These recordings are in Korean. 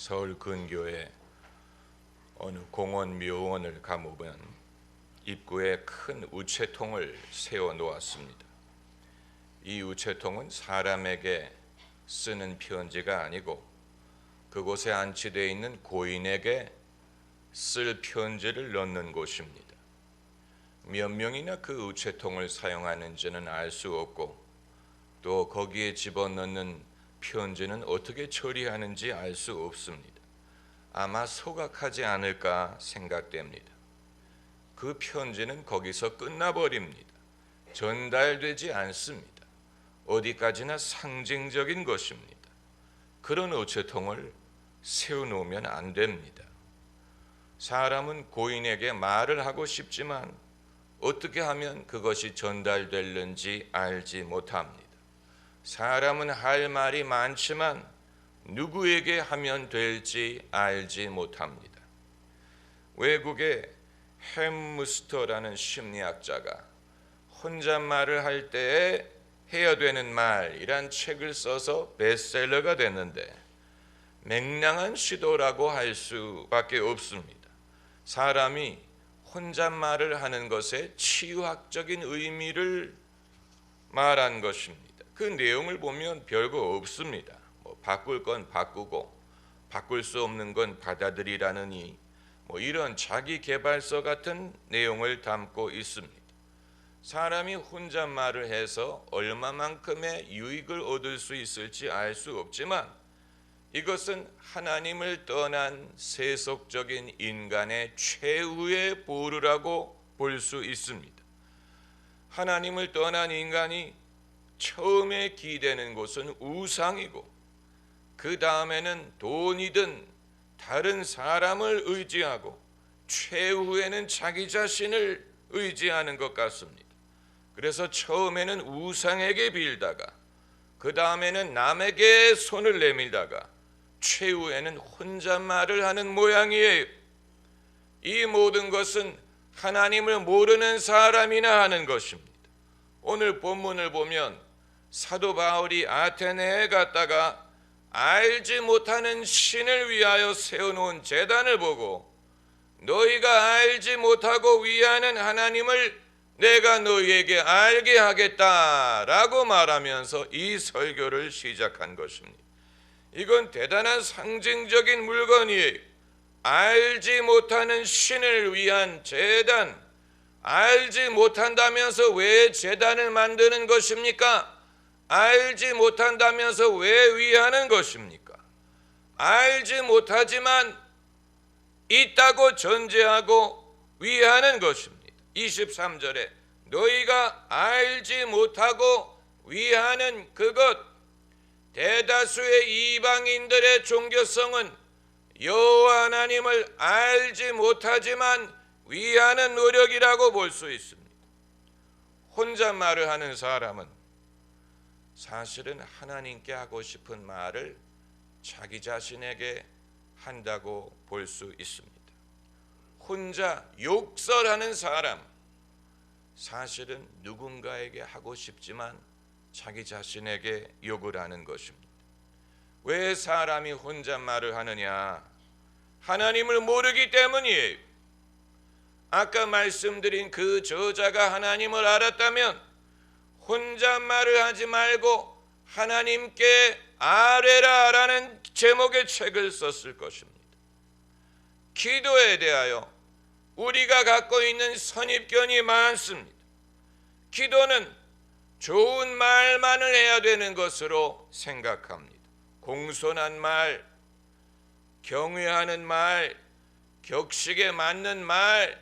서울 근교에 어느 공원 묘원을 가보면 입구에 큰 우체통을 세워 놓았습니다. 이 우체통은 사람에게 쓰는 편지가 아니고 그곳에 안치되어 있는 고인에게 쓸 편지를 넣는 곳입니다. 몇 명이나 그 우체통을 사용하는지는 알 수 없고 또 거기에 집어넣는 편지는 어떻게 처리하는지 알 수 없습니다. 아마 소각하지 않을까 생각됩니다. 그 편지는 거기서 끝나버립니다. 전달되지 않습니다. 어디까지나 상징적인 것입니다. 그런 우체통을 세워놓으면 안 됩니다. 사람은 고인에게 말을 하고 싶지만 어떻게 하면 그것이 전달될는지 알지 못합니다. 사람은 할 말이 많지만 누구에게 하면 될지 알지 못합니다. 외국의 햄무스터라는 심리학자가 혼잣말을 할 때에 해야 되는 말이란 책을 써서 베스트셀러가 됐는데 맹랑한 시도라고 할 수밖에 없습니다. 사람이 혼잣말을 하는 것에 치유학적인 의미를 말한 것입니다. 그 내용을 보면 별거 없습니다. 뭐 바꿀 건 바꾸고 바꿀 수 없는 건 받아들이라느니 뭐 이런 자기 개발서 같은 내용을 담고 있습니다. 사람이 혼잣말을 해서 얼마만큼의 유익을 얻을 수 있을지 알 수 없지만 이것은 하나님을 떠난 세속적인 인간의 최후의 보루라고 볼 수 있습니다. 하나님을 떠난 인간이 처음에 기대는 곳은 우상이고 그 다음에는 돈이든 다른 사람을 의지하고 최후에는 자기 자신을 의지하는 것 같습니다. 그래서 처음에는 우상에게 빌다가 그 다음에는 남에게 손을 내밀다가 최후에는 혼잣말을 하는 모양이에요. 이 모든 것은 하나님을 모르는 사람이나 하는 것입니다. 오늘 본문을 보면 사도 바울이 아테네에 갔다가 알지 못하는 신을 위하여 세워놓은 재단을 보고 너희가 알지 못하고 위하는 하나님을 내가 너희에게 알게 하겠다라고 말하면서 이 설교를 시작한 것입니다. 이건 대단한 상징적인 물건이에요. 알지 못하는 신을 위한 재단, 알지 못한다면서 왜 재단을 만드는 것입니까? 알지 못한다면서 왜 위하는 것입니까? 알지 못하지만 있다고 전제하고 위하는 것입니다. 23절에 너희가 알지 못하고 위하는 그것 대다수의 이방인들의 종교성은 여호와 하나님을 알지 못하지만 위하는 노력이라고 볼 수 있습니다. 혼잣말을 하는 사람은 사실은 하나님께 하고 싶은 말을 자기 자신에게 한다고 볼 수 있습니다. 혼자 욕설하는 사람 사실은 누군가에게 하고 싶지만 자기 자신에게 욕을 하는 것입니다. 왜 사람이 혼잣말을 하느냐? 하나님을 모르기 때문이에요. 아까 말씀드린 그 저자가 하나님을 알았다면 혼잣말을 하지 말고 하나님께 아뢰라라는 제목의 책을 썼을 것입니다. 기도에 대하여 우리가 갖고 있는 선입견이 많습니다. 기도는 좋은 말만을 해야 되는 것으로 생각합니다. 공손한 말, 경외하는 말, 격식에 맞는 말,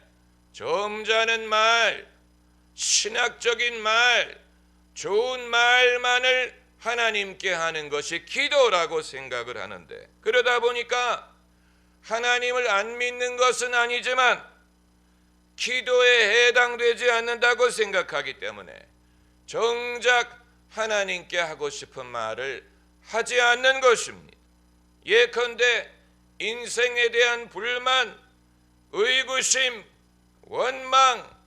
점잖은 말, 신학적인 말, 좋은 말만을 하나님께 하는 것이 기도라고 생각을 하는데 그러다 보니까 하나님을 안 믿는 것은 아니지만 기도에 해당되지 않는다고 생각하기 때문에 정작 하나님께 하고 싶은 말을 하지 않는 것입니다. 예컨대 인생에 대한 불만, 의구심, 원망,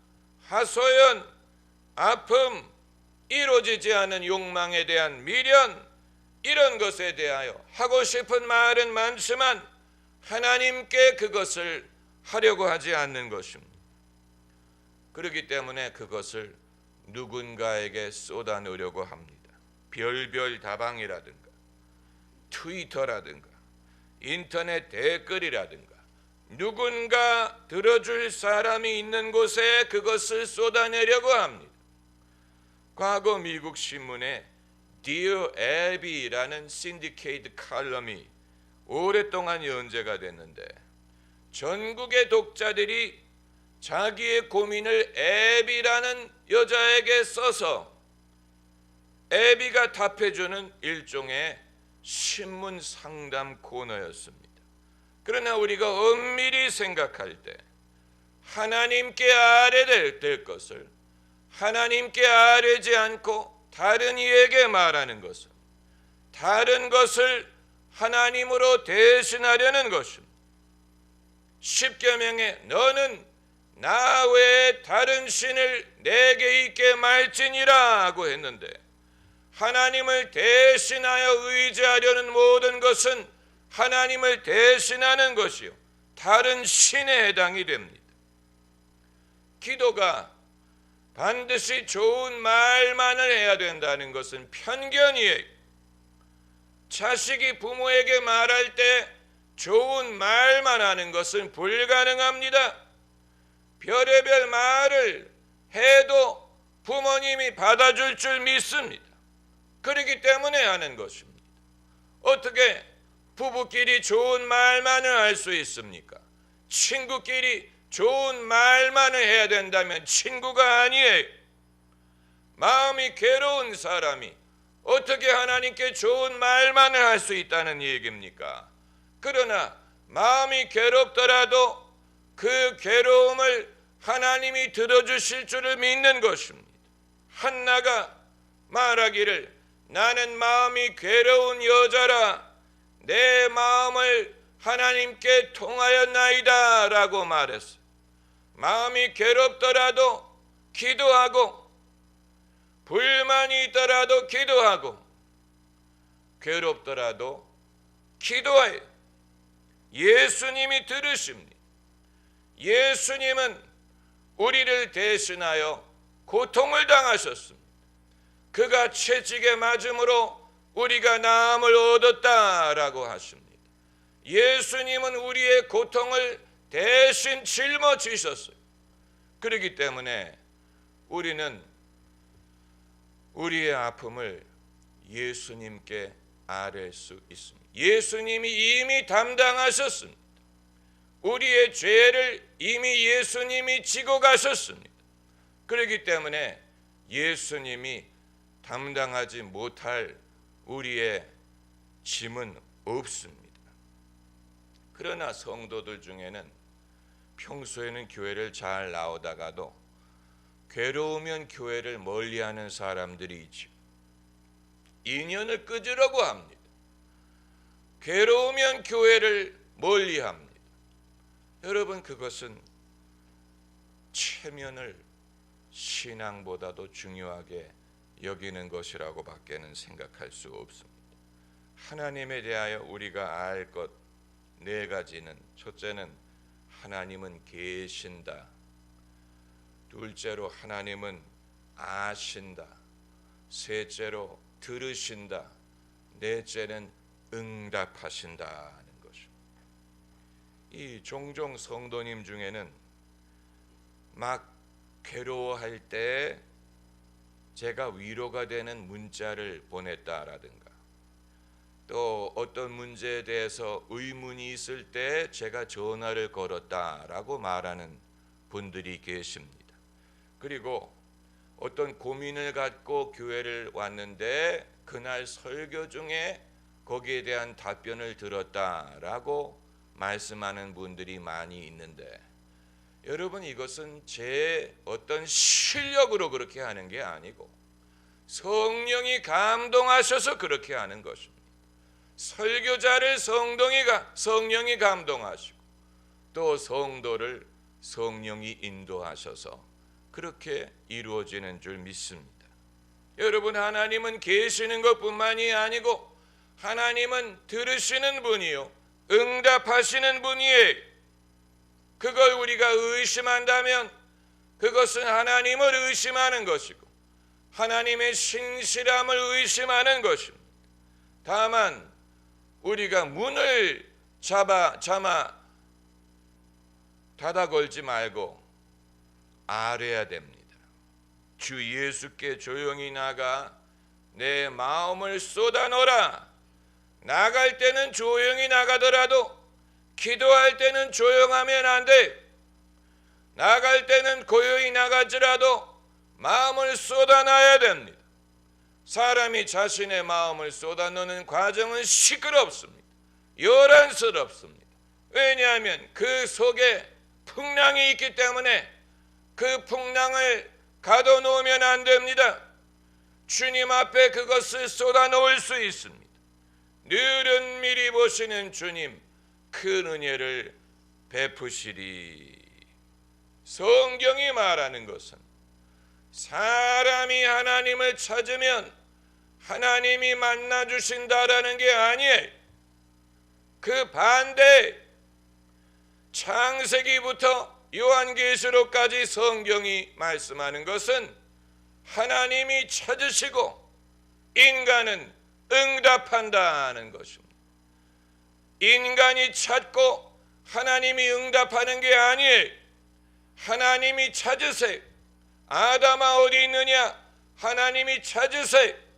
하소연, 아픔, 이루어지지 않은 욕망에 대한 미련, 이런 것에 대하여 하고 싶은 말은 많지만 하나님께 그것을 하려고 하지 않는 것입니다. 그렇기 때문에 그것을 누군가에게 쏟아놓으려고 합니다. 별별 다방이라든가 트위터라든가 인터넷 댓글이라든가 누군가 들어줄 사람이 있는 곳에 그것을 쏟아내려고 합니다. 과거 미국 신문에 Dear Abby라는 신디케이트 칼럼이 오랫동안 연재가 됐는데 전국의 독자들이 자기의 고민을 애비라는 여자에게 써서 애비가 답해주는 일종의 신문 상담 코너였습니다. 그러나 우리가 엄밀히 생각할 때 하나님께 아뢰될 될 것을 하나님께 아뢰지 않고 다른 이에게 말하는 것은 다른 것을 하나님으로 대신하려는 것입니다. 십계명에 너는 나 외에 다른 신을 내게 있게 말지니라고 했는데 하나님을 대신하여 의지하려는 모든 것은 하나님을 대신하는 것이요 다른 신에 해당이 됩니다. 기도가 반드시 좋은 말만을 해야 된다는 것은 편견이에요. 자식이 부모에게 말할 때 좋은 말만 하는 것은 불가능합니다. 별의별 말을 해도 부모님이 받아줄 줄 믿습니다. 그렇기 때문에 하는 것입니다. 어떻게 부부끼리 좋은 말만을 할 수 있습니까? 친구끼리 좋은 말만을 해야 된다면 친구가 아니에요. 마음이 괴로운 사람이 어떻게 하나님께 좋은 말만을 할 수 있다는 얘기입니까? 그러나 마음이 괴롭더라도 그 괴로움을 하나님이 들어주실 줄을 믿는 것입니다. 한나가 말하기를 나는 마음이 괴로운 여자라 내 마음을 하나님께 통하였나이다 라고 말했어. 마음이 괴롭더라도 기도하고 불만이 있더라도 기도하고 괴롭더라도 기도해. 예수님이 들으십니다. 예수님은 우리를 대신하여 고통을 당하셨습니다. 그가 채찍에 맞음으로 우리가 나음을 얻었다라고 하십니다. 예수님은 우리의 고통을 대신 짊어지셨어요. 그렇기 때문에 우리는 우리의 아픔을 예수님께 아뢰 수 있습니다. 예수님이 이미 담당하셨습니다. 우리의 죄를 이미 예수님이 지고 가셨습니다. 그렇기 때문에 예수님이 담당하지 못할 우리의 짐은 없습니다. 그러나 성도들 중에는 평소에는 교회를 잘 나오다가도 괴로우면 교회를 멀리하는 사람들이 있죠. 인연을 끊으려고 합니다. 괴로우면 교회를 멀리합니다. 여러분 그것은 체면을 신앙보다도 중요하게 여기는 것이라고 밖에는 생각할 수 없습니다. 하나님에 대하여 우리가 알 것 네 가지는 첫째는 하나님은 계신다. 둘째로 하나님은 아신다. 셋째로 들으신다. 넷째는 응답하신다는 것입니다. 이 종종 성도님 중에는 막 괴로워할 때 제가 위로가 되는 문자를 보냈다라든가 또 어떤 문제에 대해서 의문이 있을 때 제가 전화를 걸었다라고 말하는 분들이 계십니다. 그리고 어떤 고민을 갖고 교회를 왔는데 그날 설교 중에 거기에 대한 답변을 들었다라고 말씀하는 분들이 많이 있는데 여러분 이것은 제 어떤 실력으로 그렇게 하는 게 아니고 성령이 감동하셔서 그렇게 하는 것입니다. 설교자를 성동이가 성령이 감동하시고 또 성도를 성령이 인도하셔서 그렇게 이루어지는 줄 믿습니다. 여러분 하나님은 계시는 것뿐만이 아니고 하나님은 들으시는 분이요 응답하시는 분이에요. 그걸 우리가 의심한다면 그것은 하나님을 의심하는 것이고 하나님의 신실함을 의심하는 것입니다. 다만 우리가 문을 잡아 잠아 닫아 걸지 말고 알아야 됩니다. 주 예수께 조용히 나가 내 마음을 쏟아놓으라. 나갈 때는 조용히 나가더라도 기도할 때는 조용하면 안 돼. 나갈 때는 고요히 나가지라도 마음을 쏟아놔야 됩니다. 사람이 자신의 마음을 쏟아놓는 과정은 시끄럽습니다. 요란스럽습니다. 왜냐하면 그 속에 풍랑이 있기 때문에 그 풍랑을 가둬놓으면 안 됩니다. 주님 앞에 그것을 쏟아놓을 수 있습니다. 늘은 미리 보시는 주님 큰 은혜를 베푸시리. 성경이 말하는 것은 사람이 하나님을 찾으면 하나님이 만나 주신다라는 게 아니에요. 그 반대 창세기부터 요한계시록까지 성경이 말씀하는 것은 하나님이 찾으시고 인간은 응답한다는 것입니다. 인간이 찾고 하나님이 응답하는 게 아니에요. 하나님이 찾으세요. 아담아 어디 있느냐? 하나님이 찾으세요.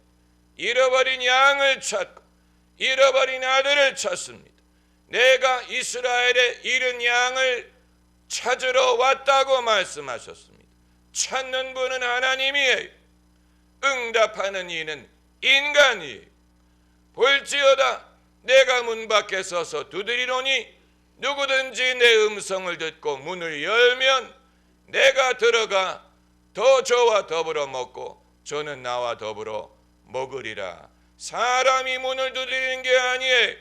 잃어버린 양을 찾고 잃어버린 아들을 찾습니다. 내가 이스라엘의 잃은 양을 찾으러 왔다고 말씀하셨습니다. 찾는 분은 하나님이에요. 응답하는 이는 인간이에요. 볼지어다 내가 문 밖에 서서 두드리노니 누구든지 내 음성을 듣고 문을 열면 내가 들어가 더 저와 더불어 먹고 저는 나와 더불어 먹으리라. 사람이 문을 두드리는 게 아니에요.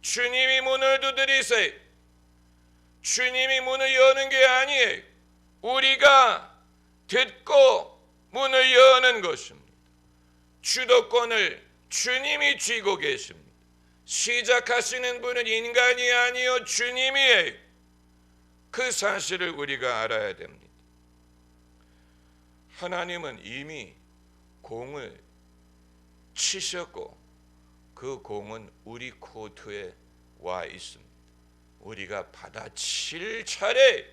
주님이 문을 두드리세요. 주님이 문을 여는 게 아니에요. 우리가 듣고 문을 여는 것입니다. 주도권을 주님이 쥐고 계십니다. 시작하시는 분은 인간이 아니요 주님이에요. 그 사실을 우리가 알아야 됩니다. 하나님은 이미 공을 치셨고 그 공은 우리 코트에 와 있습니다. 우리가 받아칠 차례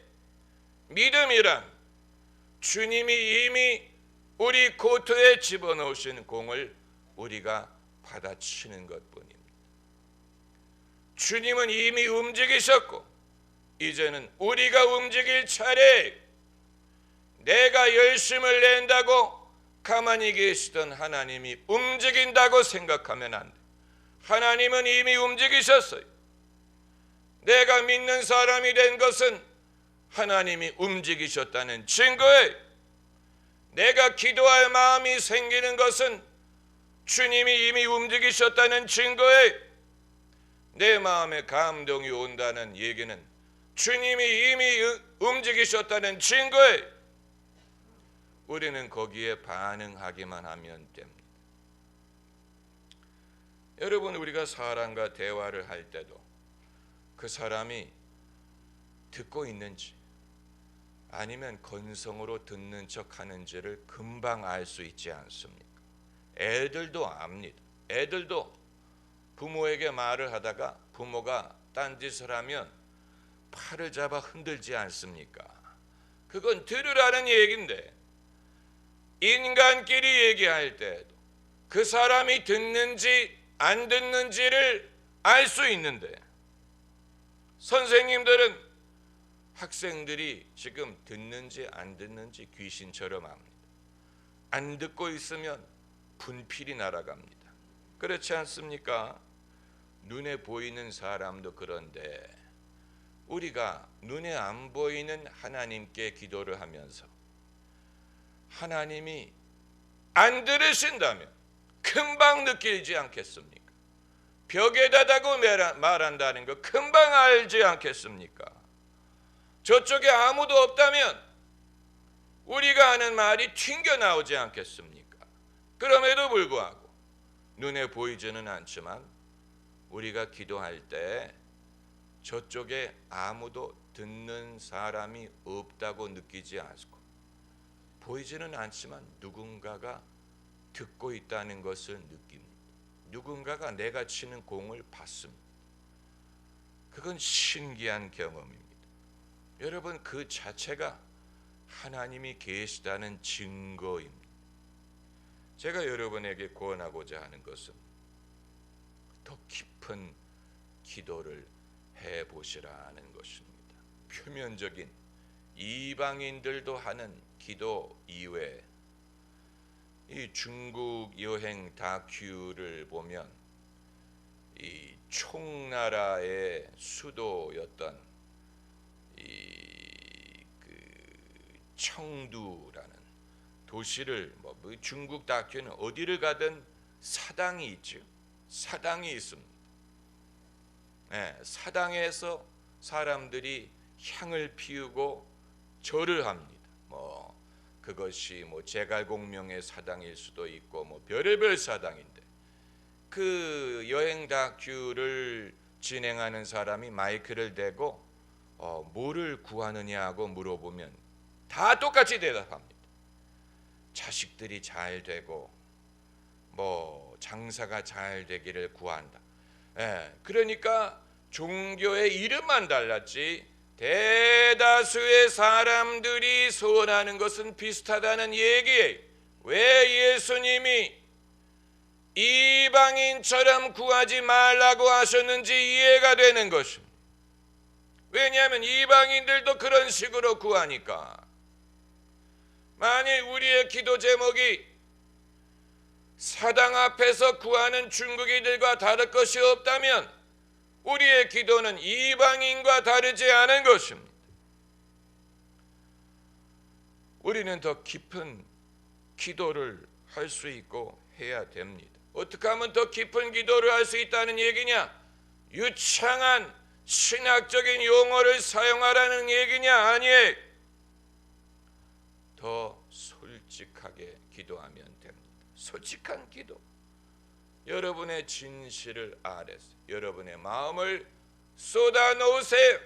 믿음이란 주님이 이미 우리 코트에 집어넣으신 공을 우리가 받아치는 것뿐입니다. 주님은 이미 움직이셨고 이제는 우리가 움직일 차례 내가 열심을 낸다고 가만히 계시던 하나님이 움직인다고 생각하면 안 돼. 하나님은 이미 움직이셨어요. 내가 믿는 사람이 된 것은 하나님이 움직이셨다는 증거예요. 내가 기도할 마음이 생기는 것은 주님이 이미 움직이셨다는 증거예요. 내 마음에 감동이 온다는 얘기는 주님이 이미 움직이셨다는 증거예요. 우리는 거기에 반응하기만 하면 됩니다. 여러분 우리가 사람과 대화를 할 때도 그 사람이 듣고 있는지 아니면 건성으로 듣는 척 하는지를 금방 알 수 있지 않습니까? 애들도 압니다. 애들도 부모에게 말을 하다가 부모가 딴짓을 하면 팔을 잡아 흔들지 않습니까? 그건 들으라는 얘기인데 인간끼리 얘기할 때도 그 사람이 듣는지 안 듣는지를 알 수 있는데 선생님들은 학생들이 지금 듣는지 안 듣는지 귀신처럼 합니다. 안 듣고 있으면 분필이 날아갑니다. 그렇지 않습니까? 눈에 보이는 사람도 그런데 우리가 눈에 안 보이는 하나님께 기도를 하면서 하나님이 안 들으신다면 금방 느끼지 않겠습니까? 벽에다 다고 말한다는 거 금방 알지 않겠습니까? 저쪽에 아무도 없다면 우리가 하는 말이 튕겨 나오지 않겠습니까? 그럼에도 불구하고 눈에 보이지는 않지만 우리가 기도할 때 저쪽에 아무도 듣는 사람이 없다고 느끼지 않고 보이지는 않지만 누군가가 듣고 있다는 것을 느낍니다. 누군가가 내가 치는 공을 봤습니다. 그건 신기한 경험입니다. 여러분 그 자체가 하나님이 계시다는 증거입니다. 제가 여러분에게 권하고자 하는 것은 더 깊은 기도를 해 보시라는 것입니다. 표면적인 이방인들도 하는 기도 이외에 이 중국 여행 다큐를 보면 이 총나라의 수도였던 이 그 청두라는 도시를 뭐 중국 다큐는 어디를 가든 사당이 있죠. 사당이 있습니다. 네, 사당에서 사람들이 향을 피우고 절을 합니다. 뭐 그것이 뭐 제갈공명의 사당일 수도 있고 뭐 별의별 사당인데 그 여행 다큐를 진행하는 사람이 마이크를 대고 어, 뭐를 구하느냐고 물어보면 다 똑같이 대답합니다. 자식들이 잘 되고 뭐 장사가 잘 되기를 구한다. 예, 그러니까 종교의 이름만 달랐지 대다수의 사람들이 소원하는 것은 비슷하다는 얘기예요. 왜 예수님이 이방인처럼 구하지 말라고 하셨는지 이해가 되는 것입니다. 왜냐하면 이방인들도 그런 식으로 구하니까. 만일 우리의 기도 제목이 사당 앞에서 구하는 중국인들과 다를 것이 없다면 우리의 기도는 이방인과 다르지 않은 것입니다. 우리는 더 깊은 기도를 할 수 있고 해야 됩니다. 어떻게 하면 더 깊은 기도를 할 수 있다는 얘기냐? 유창한 신학적인 용어를 사용하라는 얘기냐? 아니에요. 더 솔직하게 기도하면 됩니다. 솔직한 기도. 여러분의 진실을 아래서 여러분의 마음을 쏟아 놓으세요.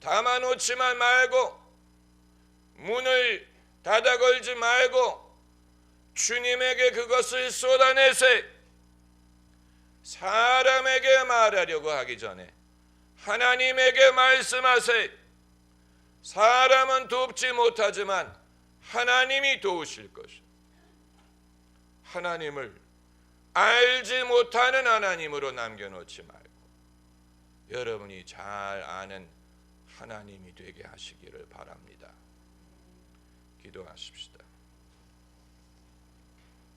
담아 놓지만 말고 문을 닫아 걸지 말고 주님에게 그것을 쏟아내세요. 사람에게 말하려고 하기 전에 하나님에게 말씀하세요. 사람은 돕지 못하지만 하나님이 도우실 것입니다. 하나님을 알지 못하는 하나님으로 남겨놓지 말고 여러분이 잘 아는 하나님이 되게 하시기를 바랍니다. 기도하십시다.